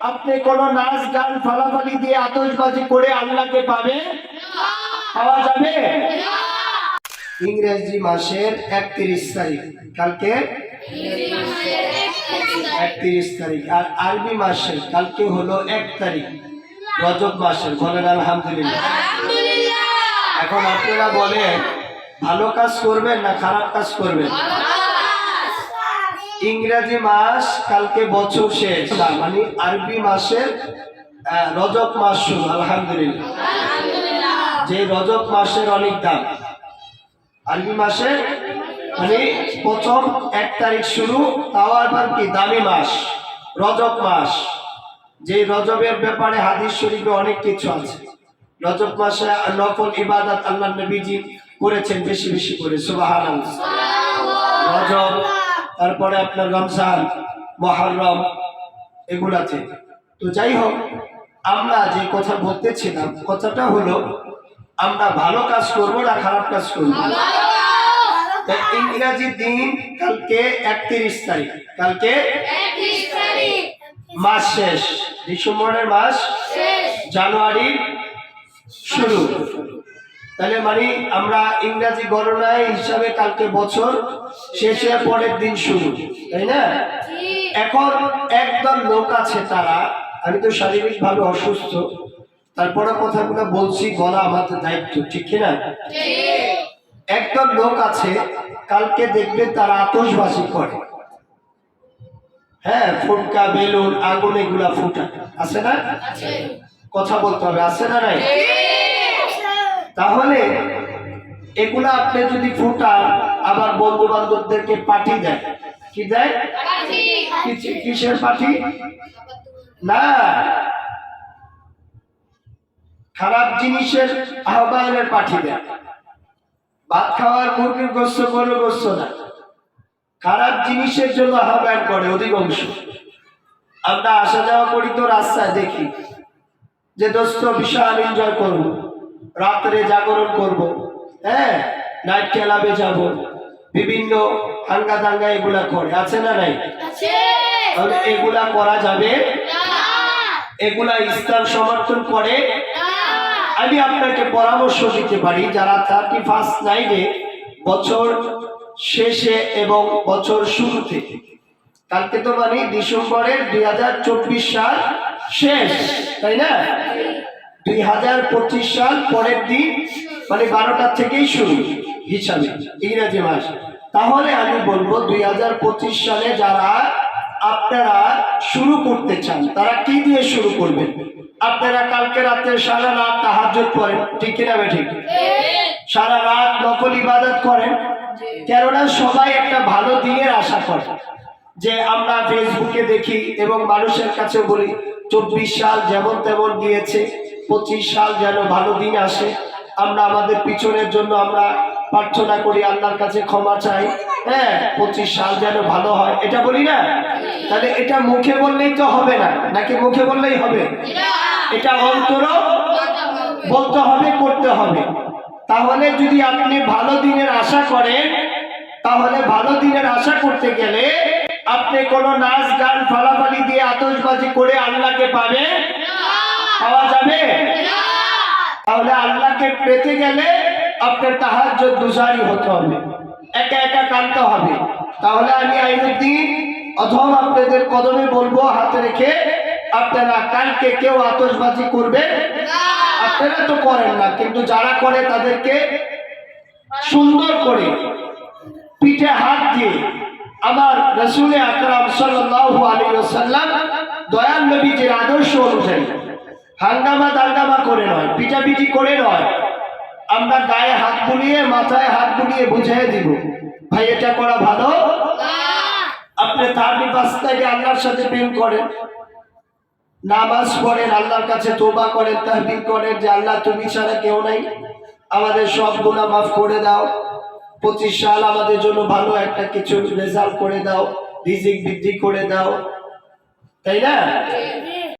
আপনি কোন নাচ, গান, ফালাফালি দিয়ে আতশবাজি করে আল্লাহকে পাবে পাওয়া যাবে? ইংরেজি মাসের একত্রিশ তারিখ। কালকে? একত্রিশ তারিখ। আর আরবি মাসের কালকে হলো এক তারিখ। রজব মাসের, বলেন আলহামদুলিল্লাহ। এখন আপনারা বলেন, ভালো কাজ করবেন না খারাপ কাজ করবেন? ইংরেজি মাস কালকে বছর শেষ মানে আরবি মাসের রজব মাস শুরু আলহামদুলিল্লাহ। যে রজব মাসের অনেক দাম। আরবি মাসে মানে প্রথম এক তারিখ শুরু তাও আবার কি দামি মাস রজব মাস। যে রজবের ব্যাপারে হাদিস শরীফে অনেক কিছু আছে। রজব মাসে নফল ইবাদত আল্লাহ নবীজি করেছেন বেশি বেশি করে সুবাহান রজব তারপরে আপনার রমজান মহরম এগুলাতে। তো যাই হোক আমরা যে কথা বলতেছিলাম কথাটা হলো আমরা ভালো কাজ করব না খারাপ কাজ করব? তো ইংরাজি দিন কালকে একত্রিশ তারিখ। কালকে মাস শেষ। ডিসেম্বরের মাস জানুয়ারি শুরু। তাহলে মানে আমরা ইংরাজি গণনায় হিসাবে কালকে বছর শেষে পরের দিন শুরু তাই না? এখন একদল লোক আছে তারা আমি তো শারীরিকভাবে অসুস্থ তারপরে কথাগুলো বলছি বলা আমাদের দায়িত্ব ঠিক কিনা একদল লোক আছে কালকে দেখবে তারা আতশবাজি করে। হ্যাঁ ফুটকা বেলুন আগুন এগুলা ফুটা আছে না? কথা বলতে হবে আছে না নাই? তাহলে এগুলা আপনি যদি ফুটান আবার বন্ধু বান্ধবদেরকে পাঠি দেয়? কি দেয় কিসের পাঠি না। খারাপ জিনিসের আহ্বানের পাঠি দেয় ভাত খাওয়ার মুরগির গোস্ত করে গোস্ত না। খারাপ জিনিসের জন্য আহ্বান করে অধিকাংশ। আমরা আসা যাওয়া করি তো রাস্তায় দেখি যে দোস্ত বিশাল এনজয় করব। রাত্রে জাগরণ করব হ্যাঁ? নাইট ক্লাবে যাব। বিভিন্ন হাঙ্গা দাঙ্গা এগুলা করে। আছে না নাই? তাহলে এগুলা করা যাবে? এগুলা ইসলাম সমর্থন করে? আমি আপনাকে পরামর্শ দিতে পারি যারা থার্টি ফার্স্ট নাইটে বছর শেষে এবং বছর শুরুতে কালকে তো মানে ডিসেম্বরের দুই হাজার চব্বিশ সাল শেষ তাই না? দুই হাজার পঁচিশ সাল পরের দিন মানে বারোটার থেকেই শুরু হিসাবে, ইংরেজি মাস তাহলে আমি বলব দুই হাজার পঁচিশ সালে যারা আপনারা শুরু করতে চান, তারা কি দিয়ে শুরু করবেন? আপনারা কালকে রাতে সারা রাত তাহাজ্জুদ করেন, ঠিক কিনা ঠিক? সারা রাত নকল ইবাদত করেন। কেননা সবাই একটা ভালো দিনের আশা করে। যে আমরা ফেসবুকে দেখি এবং মানুষের কাছে বলি, চব্বিশ সাল যেমন তেমন গিয়েছে পঁচিশ সাল যেন ভালো দিন আসে, আমরা আমাদের পিছনের জন্য আমরা প্রার্থনা করি, আল্লাহর কাছে ক্ষমা চাই। হ্যাঁ পঁচিশ সাল যেন ভালো হয়, এটা বলি না? তাহলে এটা মুখে বললেই তো হবে না, নাকি মুখে বললেই হবে? এটা অন্তর বলতে হবে, করতে হবে। তাহলে যদি আপনি ভালো দিনের আশা করেন, তাহলে ভালো দিনের আশা করতে গেলে আপনি কোনো নাচ, গান, ফালাফালি দিয়ে আতশবাজি করে আল্লাহকে পাবে পাওয়া যাবে? তাহলে আল্লাহকে পেতে গেলে আপনার তাহাজ্য দুসারি হতে হবে। একা একা কানতে হবে। তাহলে আমি আইনুদ্দিন অথবা আপনাদের কদমে বলব হাতে রেখে আপনারা কালকে কেউ আতশবাজি করবে? আপনারা তো করেন না কিন্তু যারা করে তাদেরকে সুন্দর করে পিঠে হাত দিয়ে আমার রসুল আকরাম সাল্লাল্লাহু আলাইহি ওয়াসাল্লাম দয়াল নবীজির আদর্শ অনুযায়ী হাঙ্গামা দাঙ্গামা করে নয়, পিটাপিটি করে নয়। আমরা গায়ে হাত বুলিয়ে, মাথায় হাত বুলিয়ে বুঝিয়ে দিব, ভাই, এটা করা ভালো? আপনি থার্টি পাঁচ থেকে আল্লাহর সাথে প্রেম করেন। নামাজ পড়েন, আল্লাহর কাছে তোবা করেন, তাহবিল করেন যে, আল্লাহ, তুমি ছাড়া কেউ নাই। আমাদের সব গুণা মাফ করে দাও। পঁচিশ সাল আমাদের জন্য ভালো একটা কিছু রেজাল্ট করে দাও। রিজিক বৃদ্ধি করে দাও। তাই না?